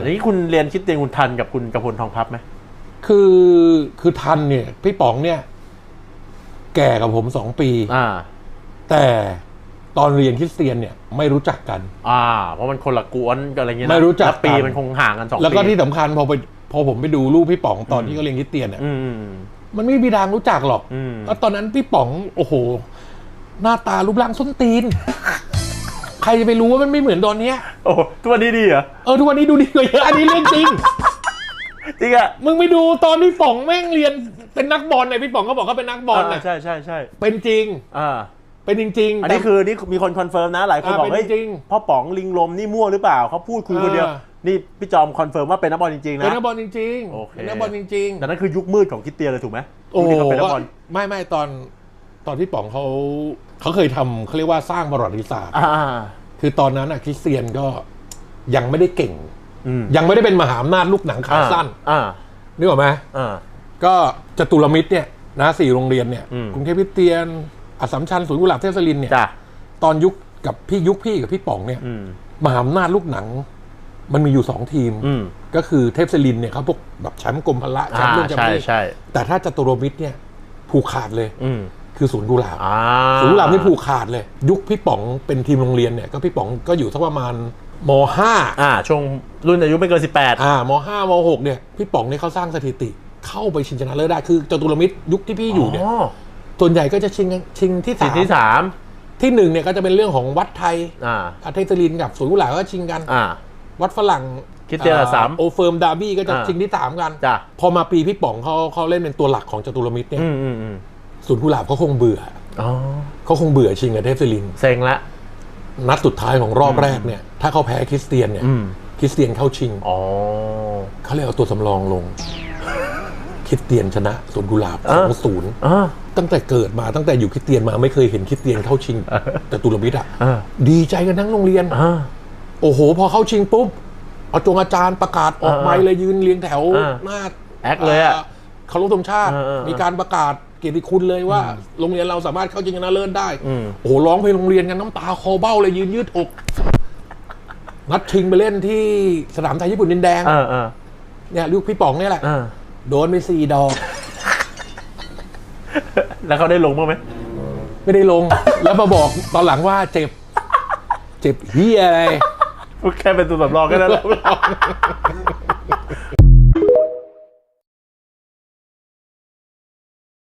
อันนี้คุณเรียนคิดเตียนคุณทันกับคุณกระพลทองพับไหมคือคือทันเนี่ย พี่ป๋องเนี่ย แก่กับผมสองปี อ่า แต่ตอนเรียนคริสเตียนเนี่ยไม่รู้จักกัน อ่า เพราะมันคนละกวนกันอะไรเงี้ยนะไม่รู้จักแล้วปีกันมันคงห่างกันสองปีแล้วก็ที่สำคัญพอไปพอผมไปดูรูปพี่ป๋องตอนที่เขาเรียนคริสเตียนเนี่ยอืมอืมมันไม่มีทางรู้จักหรอกอืม แล้วตอนนั้นพี่ป๋องโอ้โห หน้าตารูปร่างส้นตีน ใครจะไปรู้ว่ามันไม่เหมือนตอนเนี้ยโอ้ทุกวันนี้ดีเหรอ เออทุกวันนี้ดูดีกว่าเยอะอันนี้เรื่องจริง จริงอะมึงไปดูตอนพี่ป๋องแม่งเรียนเป็นนักบอลเนี่ยพี่ป๋องก็บอกเขาเป็นนักบอลอ่านะใช่ใช่ใช่เป็นจริง อ่า เป็นจริงๆอันนี้แต่ คือนี่มีคนคอนเฟิร์มนะ หลายคนอ่าบอกเป็นเฮ้ยจริงพ่อป๋องลิงลมนี่มั่วหรือเปล่าเขาพูดคุยคนเดียว อ่า นี่พี่จอมคอนเฟิร์มว่าเป็นนักบอลจริงๆเป็นนะนักบอลจริงโอเค เป็นนักบอลจริงแต่นั่นคือยุคมืดของคริดเตียนเลยถูกไหมๆ โอ้ยุคโหที่เขาเป็นนักบอล ไม่ไม่ตอน ตอนที่ป๋องเขาเขาเคยทำเขาเรียกว่าสร้างประวัติศาสตร์ อ่า คือตอนนั้นอะคริสเตียนก็ยังไม่ได้เก่ง อืมยังไม่ได้เป็นมหาอำนาจลูกหนังขาสั้นอ่า นึกออกไหมอ่า ก็จตุรมิตรเนี่ยนะสี่โรงเรียนเนี่ยอืม กรุงเทพคริสเตียนอัสสัมชัญศูนย์กุหลาบเทพศรินทร์เนี่ยจ้ะตอนยุคกับพี่ยุคพี่กับพี่ป๋องเนี่ย อืม มหาอำนาจลูกหนัง มันมีอยู่สองทีม อืมก็คือเทพศรินทร์เนี่ยเขาพวกแบบแชมป์กรมพละแชมอ่าป์เรื่องแชมใช่ป์นี่ใช่แต่ถ้าจตุรมิตรเนี่ยผูกขาดเลย อืม คือศูนย์กุหลาบอ่าศูนย์กุหลาบนี่ผูกขาดเลย ยุคพี่ป๋องเป็นทีมโรงเรียนเนี่ยก็พี่ป๋องก็อยู่สักประมาณมห้าอ่าช่วงรุ่นอายุไม่เกินสิบแปดอ่ามห้ามหกเนี่ยพี่ป๋องเนี่ยเขาสร้างสถิติ เข้าไปชิงชนะเลิศได้คือจตุรมิตรยุคที่พี่อยู่เนี่ยส่วนใหญ่ก็จะชิงกันชิงที่สิสาทมที่สามที่หนึ่งเนี่ยก็จะเป็นเรื่องของวัดไทยอ่าอาเทศรินทร์กับศูนย์กุหลาบก็ชิงกัน อ่า วัดฝรั่งคริสเตียนอัสสัมโอเฟิร์มดาร์บี้ก็จะอ่าชิงที่สามกัน จ้ะ พอมาปีพี่ป๋องเขาเขาเล่นเป็นตัวหลักของจตุรมิตรเนี่ย อืมอืมอืม ศูนย์กุหลาบเขาคงเบื่ออ๋อเขาคงเบื่อชิงกับเทพศิรินทร์เซ็งละนัดสุดท้ายของรอบแรกเนี่ย ถ้าเขาแพ้คริสเตียนเนี่ยอืมคริสเตียนเข้าชิงอ๋อเขาเลยเอาตัวสำรองลงคริสเตียนชนะศูนย์กุหลาบอ่าสองศูนย์อ่าตั้งแต่เกิดมาตั้งแต่อยู่คริสเตียนมาไม่เคยเห็นคริสเตียนเข้าชิงจตุรมิตรอะอ่าดีใจกันทั้งโรงเรียนอ่าโอ้โห พอเข้าชิงปุ๊บเอาจงอาจารย์ประกาศออกอ่าไมค์เลยยืนเรียงแถวอ่าหน้าแอคเลยอะเคารพธงชาติเออเออเออมีการประกาศ เกียรติคุณเลยว่า โรงเรียนเราสามารถเข้าชิงชนะเลิศได้อืมโอ้โหร้องเพลงโรงเรียนกันน้ำตาคอเบ้าเลยยืนยืดอกนัดชิงไปเล่นที่สนามไทยญี่ปุ่นดินแดงเออเออเนี่ยลูกพี่ป๋องเนี่ยแหละเออโดนไปสี่ดอก แล้วเขาได้ลงบ้างไหมไม่ได้ลง แล้วมาบอกตอนหลังว่าเจ็บ เจ็บเฮียอะไรแค่เป็นตัวสำรองแค่นั้นแหละ